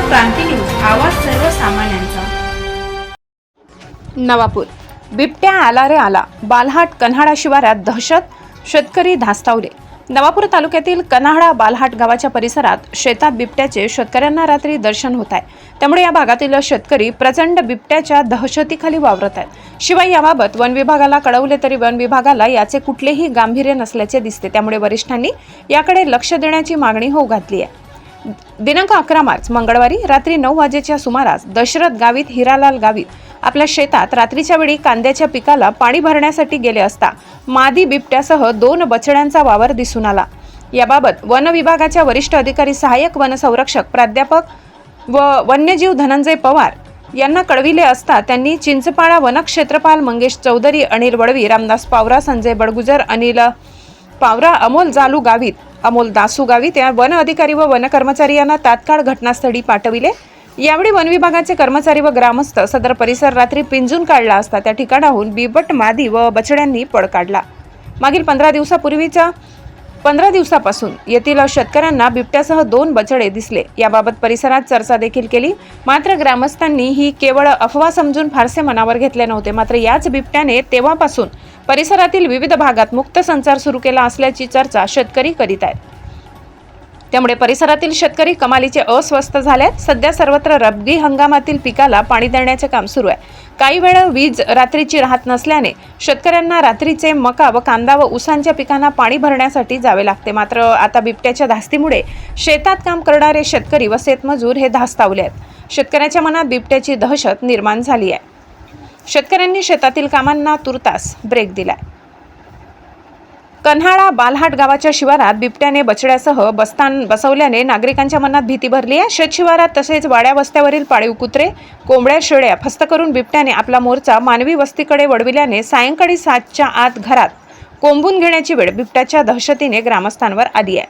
क्रांती news आवाज सर्वसामान्यांचा. नवापूर. बिबट्या आला रे आला. बालहाट कन्हाडा शिवारात दहशत शेतकरी धास्तावले. नवापूर तालुक्यातील कन्हाडा बालहाट गावाच्या परिसरात शेतात बिबट्याचे शेतकऱ्यांना रात्री दर्शन होत आहे त्यामुळे या भागातील शेतकरी प्रचंड बिबट्याच्या दहशतीखाली वावरत आहेत. शिवाय याबाबत वन विभागाला कळवले तरी वन विभागाला याचे कुठलेही गांभीर्य नसल्याचे दिसते. त्यामुळे वरिष्ठांनी याकडे लक्ष देण्याची मागणी होऊ घातली आहे. दिनांक अकरा मार्च मंगळवारी रात्री नऊ वाजेच्या सुमारास दशरथ गावीत हिरालाल गावीत आपल्या शेतात रात्रीच्या वेळी कांद्याच्या पिकाला पाणी भरण्यासाठी गेले असता मादी बिबट्यासह दोन बछड्यांचा वावर दिसून आला. याबाबत वन विभागाच्या वरिष्ठ अधिकारी सहाय्यक वनसंरक्षक प्राध्यापक व वन्यजीव धनंजय पवार यांना कळविले असता त्यांनी चिंचपाळा वनक्षेत्रपाल मंगेश चौधरी अनिल वडवी रामदास पावरा संजय बडगुजर अनिल पावरा अमोल जालू गावित अमोल दासू गावी. त्या वन अधिकारी व वन कर्मचारी यांना तात्काळ घटनास्थळी पाठविले. यावेळी वन विभागाचे कर्मचारी व ग्रामस्थ सदर परिसर रात्री पिंजून काढला असता त्या ठिकाणाहून बिबट मादी व बछड्यांनी पळ काढला. मागील पंधरा दिवसापूर्वीच्या पंधरा दिवसापासून येथील शेतकऱ्यांना बिबट्यासह दोन बछडे दिसले. याबाबत परिसरात चर्चा देखील केली. मात्र ग्रामस्थांनी ही केवळ अफवा समजून फारसे मनावर घेतले नव्हते. मात्र याच बिबट्याने तेव्हापासून परिसरातील विविध भागात मुक्त संचार सुरू केला असल्याची चर्चा शेतकरी करीत आहेत. त्यामुळे परिसरातील शेतकरी कमालीचे अस्वस्थ झाले सध्या सर्वत्र रब्बी हंगामातील पिकाला पाणी देण्याचे काम सुरू आहे. काही वेळा वीज रात्रीची राहत नसल्याने शेतकऱ्यांना रात्रीचे मका व कांदा व ऊसांच्या पिकांना पाणी भरण्यासाठी जावे लागते. मात्र आता बिबट्याच्या धास्तीमुळे शेतात काम करणारे शेतकरी व शेतमजूर हे धास्तावले आहेत. शेतकऱ्याच्या मनात बिबट्याची दहशत निर्माण झाली आहे. शेतकऱ्यांनी शेतातील कामांना तुर्तास ब्रेक दिलाय. कन्हाळा बालहाट गावाच्या शिवारात बिबट्याने बछड्यासह बस्तान बसवल्याने नागरिकांच्या मनात भीती भरली आहे. शेतशिवारात तसेच वाड्या वस्त्यावरील पाळीव कुत्रे कोंबड्या शेळ्या फस्त करून बिबट्याने आपला मोर्चा मानवी वस्तीकडे वळविल्याने सायंकाळी सातच्या आत घरात कोंबून घेण्याची वेळ बिबट्याच्या दहशतीने ग्रामस्थांवर आली आहे.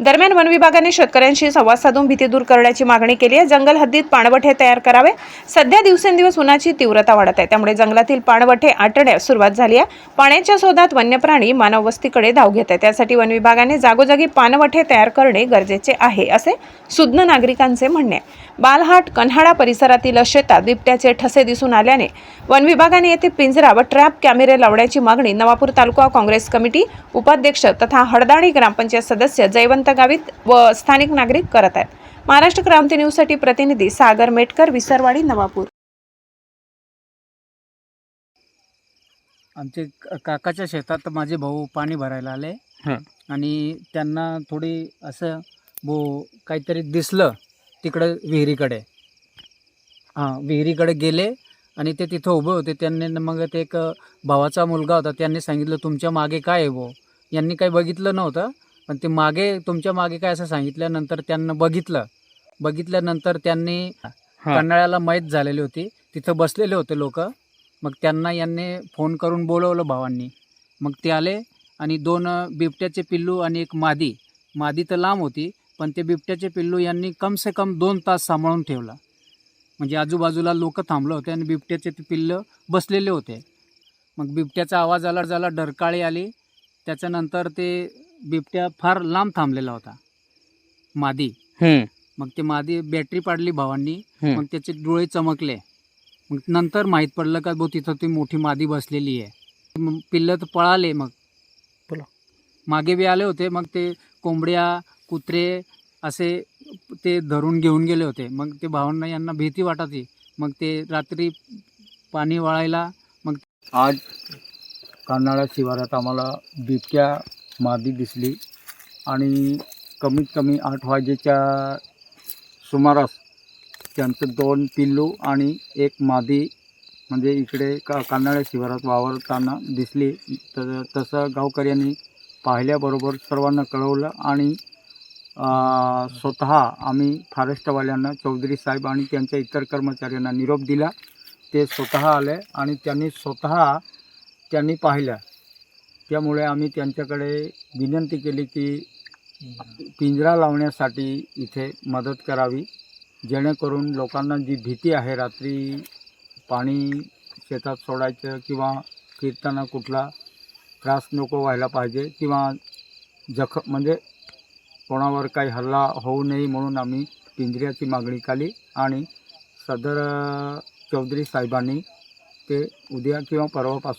दरम्यान वन विभागाने शेतकऱ्यांशी संवाद साधून भीती दूर करण्याची मागणी केली आहे. जंगल हद्दीत पाणवठे तयार करावे. सध्या दिवसेंदिवस उन्हाची तीव्रता वाढत आहे. त्यामुळे जंगलातील पाणवठे आटण्यास सुरुवात झाली आहे. पाण्याच्या शोधात वन्यप्राणी प्राणी मानववस्तीकडे धाव घेत आहे त्यासाठी वन विभागाने जागोजागी पाणवठे तयार करणे गरजेचे आहे असे सुज्ञ नागरिकांचे म्हणणे आहे. बालहाट कन्हाळा परिसरातील शेतात बिबट्याचे ठसे दिसून आल्याने वन विभागाने येथे पिंजरा व ट्रॅप कॅमेरे लावण्याची मागणी नवापूर तालुका काँग्रेस कमिटी उपाध्यक्ष तथा हडदाणी ग्रामपंचायत सदस्य जयवंत गावित व स्थानिक नागरिक करत आहेत. महाराष्ट्र क्रांती न्यूजसाठी प्रतिनिधी सागर मेटकर विसरवाडी नवापूर. आमचे काकाच्या शेतात माझे भाऊ पाणी भरायला आले हं. आणि त्यांना थोडी असं बो काहीतरी दिसलं. तिकडं विहिरीकडे. हां विहिरीकडे गेले आणि ते तिथं उभे होते. त्यांनी मग ते एक भावाचा मुलगा होता. त्यांनी सांगितलं तुमच्या मागे काय आहे भो? यांनी काही बघितलं नव्हतं पण ते मागे तुमच्या मागे काय असं सांगितल्यानंतर त्यांना बघितलं. बघितल्यानंतर त्यांनी कन्हाळ्याला माहीत झालेली होती. तिथं बसलेले होते लोक. मग त्यांना यांनी फोन करून बोलवलं भावांनी. मग ते आले आणि दोन बिबट्याचे पिल्लू आणि एक मादी. मादी तर लांब होती पण ते बिबट्याचे पिल्लू यांनी कम से कम दोन तास सांभाळून ठेवला. म्हणजे आजूबाजूला लोक थांबले होते आणि बिबट्याचे ते पिल्लं बसलेले होते. मग बिबट्याचा आवाज आला झाला डरकाळी आली. त्याच्यानंतर ते बिबट्या फार लांब थांबलेला होता. मादी. मग ते मादी बॅटरी पाडली भावांनी. मग त्याचे डोळे चमकले. मग नंतर माहीत पडलं का बो तिथं ती मोठी मादी बसलेली आहे. पिल्लं तर पळाले मग. मागे बी आले होते. मग ते कोंबड्या कुत्रे असे ते धरून घेऊन गेले होते. मग ते भावांना यांना भीती वाटायची. मग ते रात्री पाणी वाळायला मग आज कानाळा शिवारात आम्हाला बिबक्या मादी दिसली आणि कमीत कमी आठ वाजेच्या सुमारास त्यांचं दोन पिल्लू आणि एक मादी म्हणजे इकडे का कानाळ्या शिवारात वावरताना दिसली. तर तसं गावकऱ्यांनी पाहिल्याबरोबर सर्वांना कळवलं आणि स्वतः आम्ही फॉरेस्टवाल्यांना चौधरी साहेब आणि त्यांच्या इतर कर्मचाऱ्यांना निरोप दिला. ते स्वतः आले आणि त्यांनी स्वतः त्यांनी पाहिलं त्यामुळे आम्ही त्यांच्याकडे विनंती केली की पिंजरा लावण्यासाठी इथे मदत करावी जेणेकरून लोकांना जी भीती आहे रात्री पाणी शेतात सोडायचं किंवा फिरताना कुठला त्रास नको व्हायला पाहिजे किंवा जख म्हणजे कोणावर काही हल्ला होऊ नये म्हणून आम्ही पिंजऱ्याची मागणी केली आणि सदर चौधरी साहेबांनी ते उद्या किंवा परवापासून